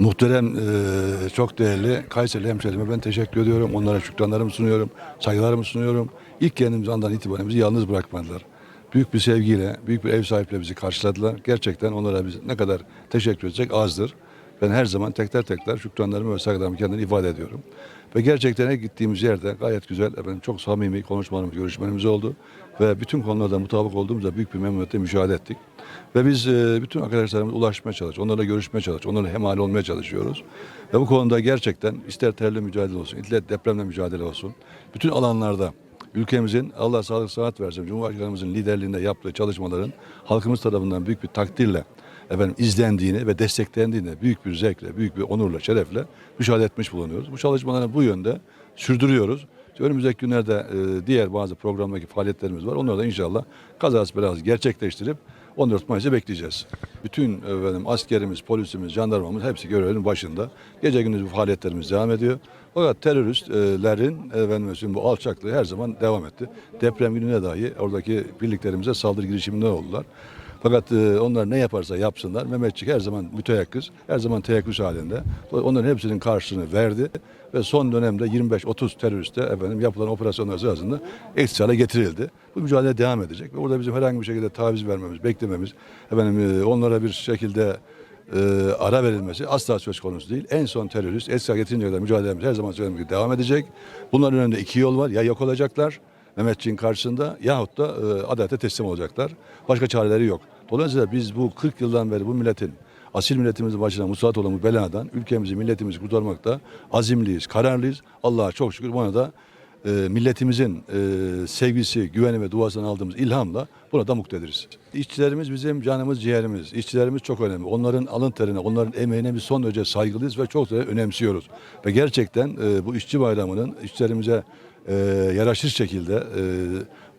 Muhterem, e, çok değerli Kayseri hemşehrime ben teşekkür ediyorum. Onlara şükranlarımı sunuyorum, saygılarımı sunuyorum. İlk geldiğimiz andan itibaren bizi yalnız bırakmadılar. Büyük bir sevgiyle, büyük bir ev sahipliğiyle bizi karşıladılar. Gerçekten onlara biz ne kadar teşekkür edecek azdır. Ben her zaman tekrar tekrar şükranlarımı ve saygılarımı kendine ifade ediyorum. Ve gerçekten her gittiğimiz yerde gayet güzel, efendim, çok samimi konuşmalarımız, görüşmelerimiz oldu. Ve bütün konularda mutabık olduğumuzda büyük bir memnuniyetle müşahede ettik. Ve biz e, bütün arkadaşlarımıza ulaşmaya çalışıyoruz. Onlarla görüşmeye çalışıyoruz. Onlarla hemal olmaya çalışıyoruz. Ve bu konuda gerçekten ister terörle mücadele olsun, ister depremle mücadele olsun. Bütün alanlarda ülkemizin Allah sağlık sıhhat versin Cumhurbaşkanımızın liderliğinde yaptığı çalışmaların halkımız tarafından büyük bir takdirle efendim izlendiğini ve desteklendiğini büyük bir zevkle, büyük bir onurla, şerefle müşahede etmiş bulunuyoruz. Bu çalışmaları bu yönde sürdürüyoruz. Önümüzdeki günlerde e, diğer bazı programdaki faaliyetlerimiz var. Onları da inşallah kazası belası gerçekleştirip 14 Mayıs'ı bekleyeceğiz. Bütün efendim, askerimiz, polisimiz, jandarmamız hepsi görevinin başında. Gece gündüz bu faaliyetlerimiz devam ediyor. Fakat teröristlerin efendim, bu alçaklığı her zaman devam etti. Deprem gününe dahi oradaki birliklerimize saldırı girişiminde oldular. Fakat e, onlar ne yaparsa yapsınlar Mehmetçik her zaman müteyakkız, her zaman teyakkuz halinde. Onların hepsinin karşılığını verdi ve son dönemde 25-30 teröriste efendim yapılan operasyonlar sırasında etkisiz hale getirildi. Bu mücadele devam edecek ve orada bizim herhangi bir şekilde taviz vermemiz, beklememiz, efendim e, onlara bir şekilde e, ara verilmesi asla söz konusu değil. En son terörist etkisiz getirince kadar mücadelemiz her zaman söylediğim gibi devam edecek. Bunların önünde iki yol var. Ya yok olacaklar Mehmetçiğin karşısında yahut da e, adalete teslim olacaklar. Başka çareleri yok. Dolayısıyla biz bu 40 yıldan beri bu milletin asil milletimizin başına musallat olan bu beladan ülkemizi, milletimizi kurtarmakta azimliyiz, kararlıyız. Allah'a çok şükür buna da e, milletimizin e, sevgisi, güveni ve duasından aldığımız ilhamla buna da muktediriz. İşçilerimiz bizim canımız, ciğerimiz. İşçilerimiz çok önemli. Onların alın terine, onların emeğine biz son derece saygılıyız ve çok da önemsiyoruz. Ve gerçekten e, bu işçi bayramının işçilerimize e, yaraşır şekilde e,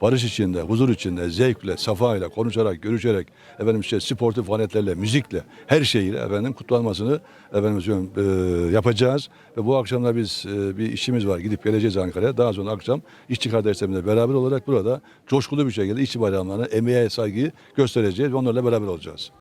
barış içinde, huzur içinde, zevkle, safayla, konuşarak, görüşerek, efendim işte sportif faaliyetlerle, müzikle, her şeyiyle efendim kutlanmasını efendim e, yapacağız. Ve bu akşam da biz e, bir işimiz var. Gidip geleceğiz Ankara'ya. Daha sonra akşam işçi kardeşlerimizle beraber olarak burada coşkulu bir şekilde işçi bayramlarına emeğe saygıyı göstereceğiz ve onlarla beraber olacağız.